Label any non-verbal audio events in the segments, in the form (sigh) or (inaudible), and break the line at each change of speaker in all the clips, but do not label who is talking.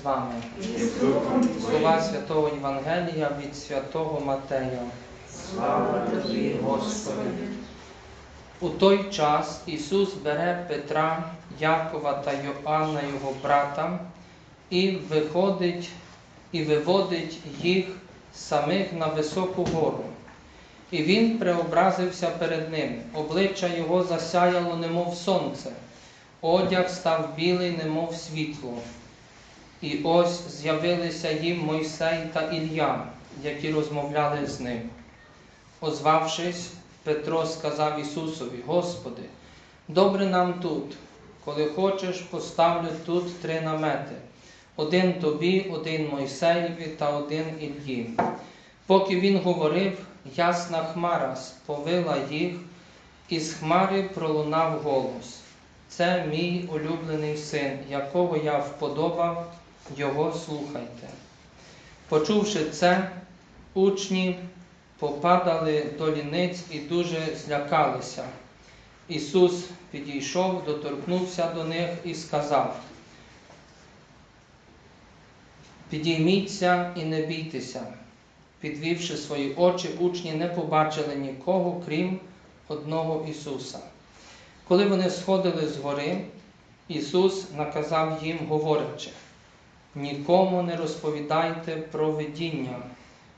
З вами. Слова Святого Євангелія від Святого Матея. Слава тобі, Господи. У той час Ісус бере Петра, Якова та Йоанна, його брата, і виходить і виводить їх самих на високу гору. І він преобразився перед ним. Обличчя його засяяло, немов сонце, одяг став білий, немов світло. І ось з'явилися їм Мойсей та Ілля, які розмовляли з ним. Озвавшись, Петро сказав Ісусові: Господи, добре нам тут. Коли хочеш, поставлю тут три намети: один тобі, один Мойсеєві та один Іллі. Поки він говорив, ясна хмара сповила їх, і з хмари пролунав голос. Це мій улюблений син, якого я вподобав, його слухайте. Почувши це, учні попадали до ліниць і дуже злякалися. Ісус підійшов, доторкнувся до них і сказав: Підійміться і не бійтеся. Підвівши свої очі, учні не побачили нікого, крім одного Ісуса. Коли вони сходили з гори, Ісус наказав їм, говорячи: нікому не розповідайте про видіння,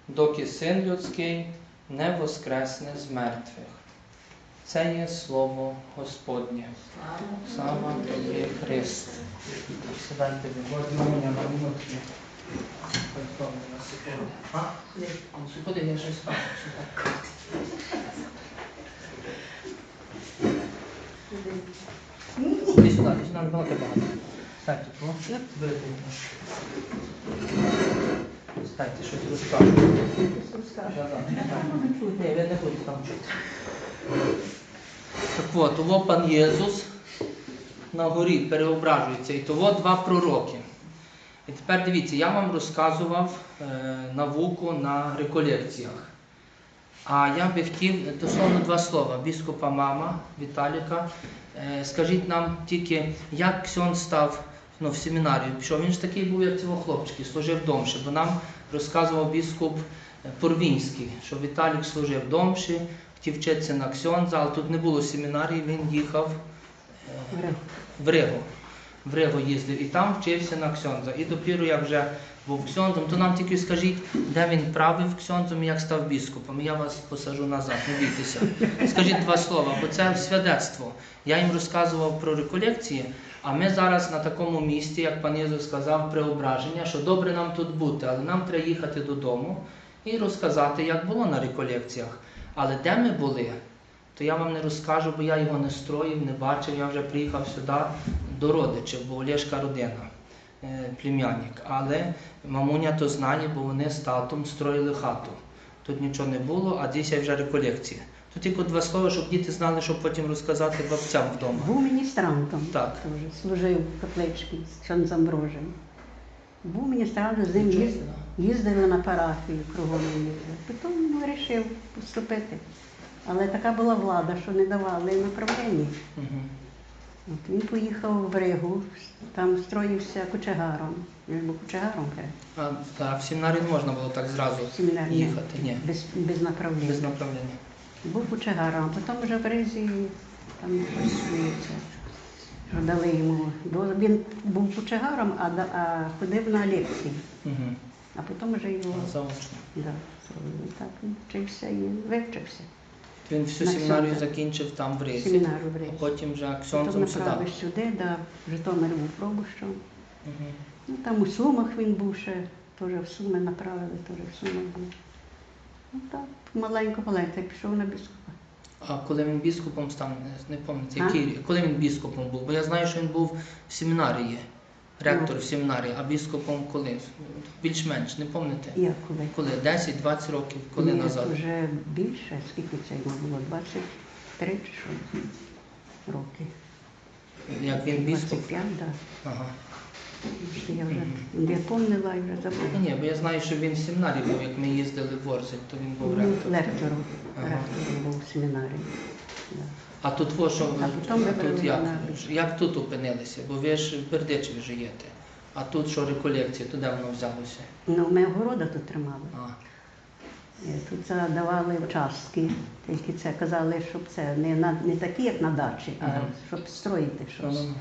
доки син людський не воскресне з мертвих. Це є слово Господнє. Слава тобі, Христ. Сідайте мене на скажу? Іди сюди, іди сюди, багато. Стайте тут, о, виходимо. Стайте, щось. Ні, ви не будете там чути. Так от, того пан Єсус на горі переображується, і того два пророки. І тепер дивіться, я вам розказував е, науку на реколекціях. А я би хотів дословно два слова. Біскупа мама Віталіка. Е, скажіть нам тільки, як Ксьон став ну, в семінарію пішов. Він ж такий був, як цього хлопчики, служив домші, бо нам розказував біскуп е, Порвінський, що Віталік служив домші, хотів вчитися на Ксьонза, але тут не було семінарії, він їхав е, в Ригу. В Ригу їздив і там вчився на Ксьонза. І допіру, як вже був Ксьонзом, то нам тільки скажіть, де він правив Ксьонзом і як став біскупом. Я вас посажу назад, не бійтеся. Скажіть два слова, бо це свідецтво. Я їм розказував про реколекції, а ми зараз на такому місці, як пан Єзус сказав, преображення, що добре нам тут бути, але нам треба їхати додому і розказати, як було на реколекціях. Але де ми були, то я вам не розкажу, бо я його не строїв, не бачив. Я вже приїхав сюди до родичів, бо Олєшка родина, е, племянник. Але мамуня то знає, бо вони з татом строїли хату. Тут нічого не було, а десь вже реколекції. Тут тільки два слова, щоб діти знали, щоб потім розказати бабцям вдома.
Був міністрантом,
Так.
теж, служив в капличці з Чонзамброжем. Був міністрантом, з ним їз- їздили на парафію кругом їздили. Потім вирішив поступити. Але така була влада, що не давали направлення. От він поїхав в Ригу, там строївся кочегаром. Він був кочегаром
А, так, в семінарі можна було так зразу
в
їхати. Ні,
Без, без направлення.
без направлення.
Був кочегаром, а потім вже в Ризі там що дали йому. дозвіл. Він був кочегаром, а, а ходив на лекції.
Угу.
А потім вже його
Заочно.
да, так він вчився і вивчився.
Він всю
На
семінарію закінчив там в Ризі.
Семінару в
А потім вже ксьонзом сюди.
направив сюди, да, в Житомир був пробущом.
Мгм.
Ну, там у Сумах він був ще, теж в Суми направили, теж в Сумах був. Ну так, маленько-маленько, пішов на біскупа.
А коли він біскупом став, не, не пам'ятаю,
А?
який рік? коли він біскупом був? Бо я знаю, що він був в семінарії, ректор в семінарії, а біскупом коли? Більш-менш, не пам'ятаєте?
Як коли?
Коли? 10-20 років, коли
Ні,
назад?
Вже більше, скільки це йому було? 23 чи що роки.
Як він біскуп?
25, так.
Ага.
Да. Я вже я помнила і вже забула.
ні, бо я знаю, що він в семінарії був, як ми їздили в Ворзель, то він був
Ну,
ректором.
Лектором,
Ага.
ректором був в семінарії.
А тут во що
А потім
а тут як? як тут опинилися? Бо ви ж в Бердичеві живете. А тут що реколекція, то де воно взялося?
Ну, ми города тут тримали.
А,
Е, Тут це давали участки, тільки це казали, щоб це не, на, не такі, як на дачі, а
Мгм.
щоб строїти щось.
ну,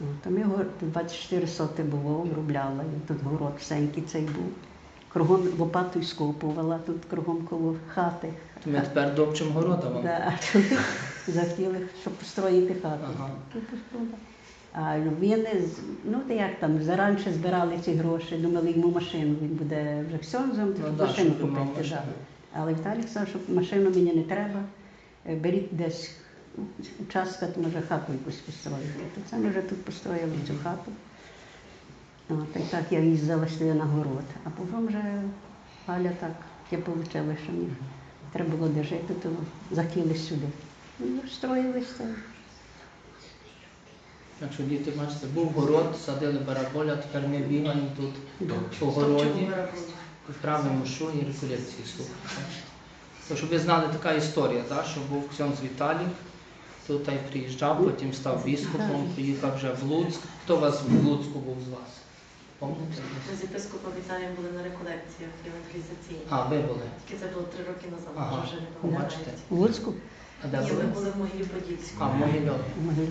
Ну, То ми гор- 24 соти було, обробляла. І тут город всенький цей був. Кругом лопатою скопувала, тут кругом коло хати.
то ми тепер допчим города вам.
Да, (laughs) захотіли, щоб построїти хату.
Ага.
А він, ну то як там, заранше збирали ці гроші, думали йому машину, він буде вже ксьонзом, то
Ну, да,
машину купити. Да. Але Віталік сказав, що машину мені не треба, е, беріть десь участка, то може хату якусь построїти. То це ми вже тут построїли цю хату. От, і так я їздила сюди на город. А потім вже Галя так я отримала, що мені треба було де жити, то захотіли сюди. Ну, строїлися.
Якщо діти бачите, був город, садили бараболя, тепер ми бігаємо тут по городі, правимо що і реколекції слухаємо. То, щоб ви знали така історія, та, що був Ксьонз Віталік, тут та й приїжджав, потім став біскупом, приїхав вже в Луцьк. Хто у вас в Луцьку був з вас? Пам'ятаєте?
Ми з єпископом Віталієм були на реколекціях євангелізаційних.
А, ви були.
Тільки це було три роки назад,
Ага.
вже не пам'ятаєте.
бачите.
В Луцьку
А де
Ні, ми
були?
були в могилі Подільському.
А, в
могилі.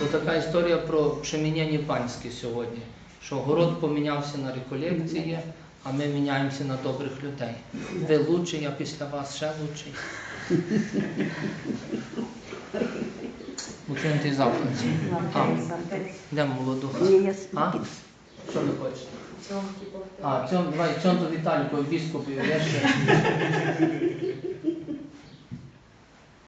То така історія про примінення панське сьогодні, що город помінявся на реколекції, а ми міняємося на добрих людей. Ви лучший, я після вас ще лучший. Учинити завтра. А, де молодуха?
Ні, я
А? Що ви хочете? А, цьому, давай, цьому Віталіку, біскупу, я ще.